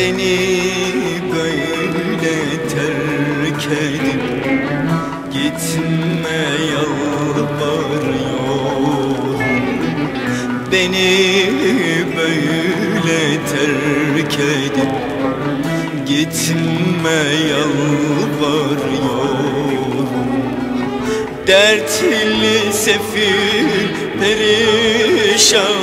beni böyle terk edip gitme yalvarıyorum. Beni böyle terk edip gitme yalvarıyorum. Dertli sefil perişan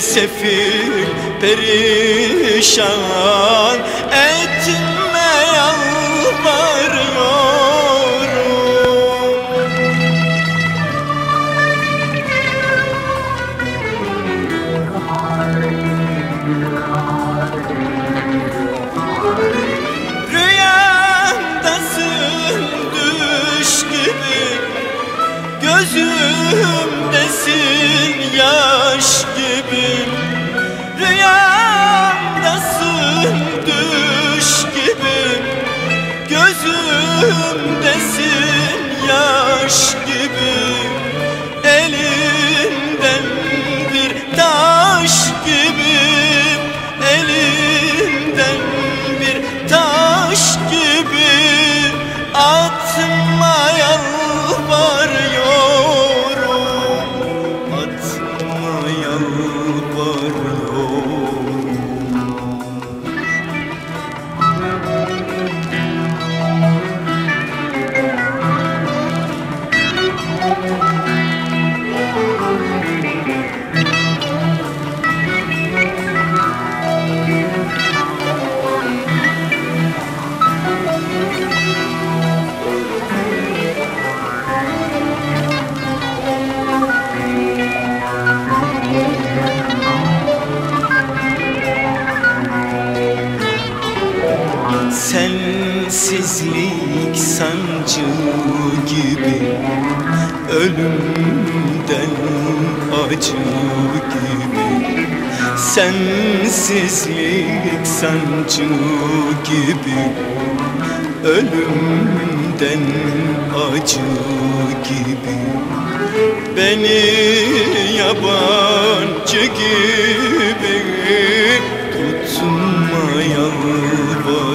sefil perişan Etme yalvarıyorum. Rüyamdasın düş gibi Gözümdesin Gözümdesin yaş gibi. Elinden bir taş gibi. Elinden bir taş gibi. Atma Sensizlik sancı gibi Ölümden acı gibi. Sensizlik sancı gibi Ölümden acı gibi. Beni yabancı gibi tutma yalvarıyorum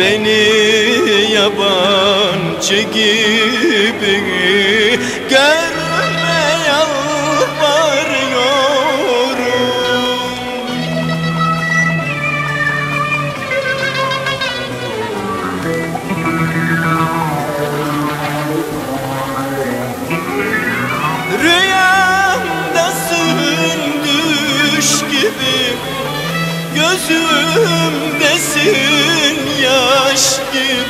Beni yabancı gibi Gözümdesin yaş gibi.